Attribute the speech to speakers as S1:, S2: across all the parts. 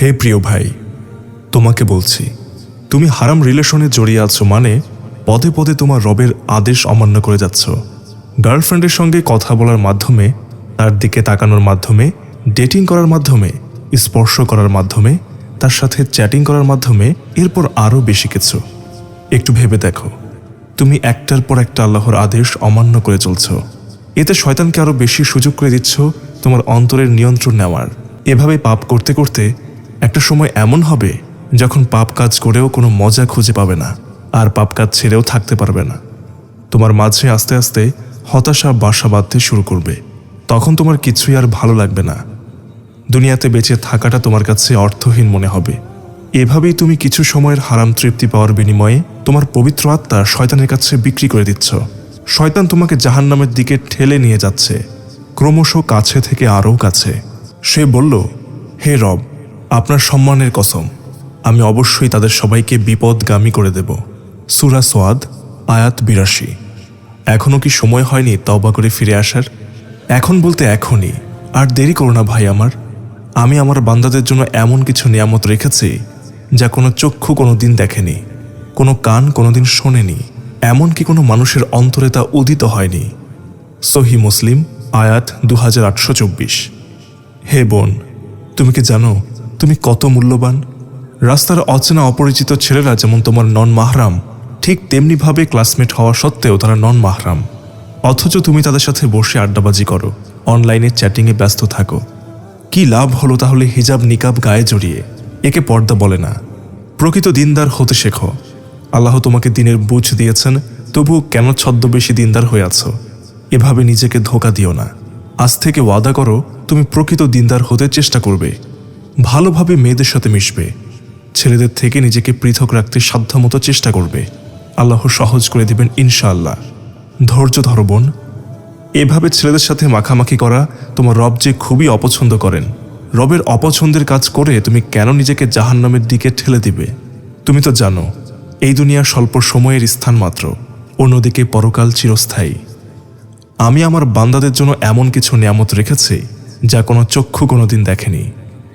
S1: হে প্রিয় ভাই, তোমাকে বলছি, তুমি হারাম রিলেশনে জড়িয়ে আছো মানে পদে পদে তোমার রবের আদেশ অমান্য করে যাচ্ছ। গার্লফ্রেন্ডের সঙ্গে কথা বলার মাধ্যমে, তার দিকে তাকানোর মাধ্যমে, ডেটিং করার মাধ্যমে, স্পর্শ করার মাধ্যমে, তার সাথে চ্যাটিং করার মাধ্যমে, এরপর আরও বেশি কিছু। একটু ভেবে দেখো, তুমি একটার পর একটা আল্লাহর আদেশ অমান্য করে চলছ। এতে শয়তানকে আরও বেশি সুযোগ করে দিচ্ছ তোমার অন্তরের নিয়ন্ত্রণ নেওয়ার। এভাবে পাপ করতে করতে একটা সময় এমন হবে যখন পাপ কাজ করেও কোনো মজা খুঁজে পাবে না, আর পাপ কাজ ছেড়েও থাকতে পারবে না। তোমার মাঝে আস্তে আস্তে হতাশা বাসা বাঁধতে শুরু করবে। তখন তোমার কিছুই আর ভালো লাগবে না। দুনিয়াতে বেঁচে থাকাটা তোমার কাছে অর্থহীন মনে হবে। এভাবেই তুমি কিছু সময়ের হারাম তৃপ্তি পাওয়ার বিনিময়ে তোমার পবিত্র আত্মা শয়তানের কাছে বিক্রি করে দিচ্ছ। শয়তান তোমাকে জাহান্নামের দিকে ঠেলে নিয়ে যাচ্ছে। ক্রমশ কাছে থেকে আরও কাছে। সে বলল, হে রব আপনার সম্মানের কসম, আমি অবশ্যই তাদের সবাইকে বিপদগামী করে দেব। সুরা সোয়াদ, আয়াত বিরাশি। এখনও কি সময় হয়নি তবা করে ফিরে আসার? এখন বলতে এখনই, আর দেরি করো না ভাই আমার। আমি আমার বান্দাদের জন্য এমন কিছু নিয়ামত রেখেছি, যা কোনো চক্ষু কোনো দিন দেখেনি, কোনো কান কোনো দিন শোনেনি এমনকি কোনো মানুষের অন্তরে তা উদিত হয়নি। সহি মুসলিম, আয়াত দু হাজার আটশো চব্বিশ। হে বোন, তুমি কি জানো তুমি কত মূল্যবান? রাস্তার অচেনা অপরিচিত ছেলেরা যেমন তোমার নন মাহরাম ঠিক তেমনিভাবে ক্লাসমেট হওয়া সত্ত্বেও তারা নন মাহরাম অথচ তুমি তাদের সাথে বসে আড্ডাবাজি করো, অনলাইনে চ্যাটিংয়ে ব্যস্ত থাকো। কি লাভ হলো তাহলে হিজাব নিকাব গায়ে জড়িয়ে? একে পর্দা বলে না। প্রকৃত দিনদার হতে শেখো। আল্লাহ তোমাকে দিনের বুঝ দিয়েছেন তবু কেন ছদ্মবেশী দিনদার হয়ে আছো? এভাবে নিজেকে ধোকা দিও না। আজ থেকে ওয়াদা করো, তুমি প্রকৃত দিনদার হতে চেষ্টা করবে। ভালোভাবে মেয়েদের সাথে মিশবে। ছেলেদের থেকে নিজেকে পৃথক রাখতে সাধ্যমতো চেষ্টা করবে। আল্লাহ সহজ করে দিবেন ইনশাআল্লাহ। ধৈর্য ধরো বোন। এভাবে ছেলেদের সাথে মাখামাখি করা তোমার রব যে খুবই অপছন্দ করেন। রবের অপছন্দের কাজ করে তুমি কেন নিজেকে জাহান্নামের দিকে ঠেলে দিবে? তুমি তো জানো, এই দুনিয়া স্বল্প সময়ের স্থান মাত্র, অন্যদিকে পরকাল চিরস্থায়ী। আমি আমার বান্দাদের জন্য এমন কিছু নিয়ামত রেখেছি, যা কোনো চক্ষু কোনোদিন দেখেনি।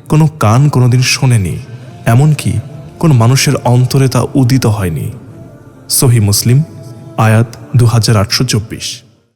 S1: কোনো কান কোনোদিন শোনেনি, এমনকি কোন মানুষের অন্তরে তা উদিত হয়নি। সহি মুসলিম, আয়াত দু হাজার আটশো চব্বিশ।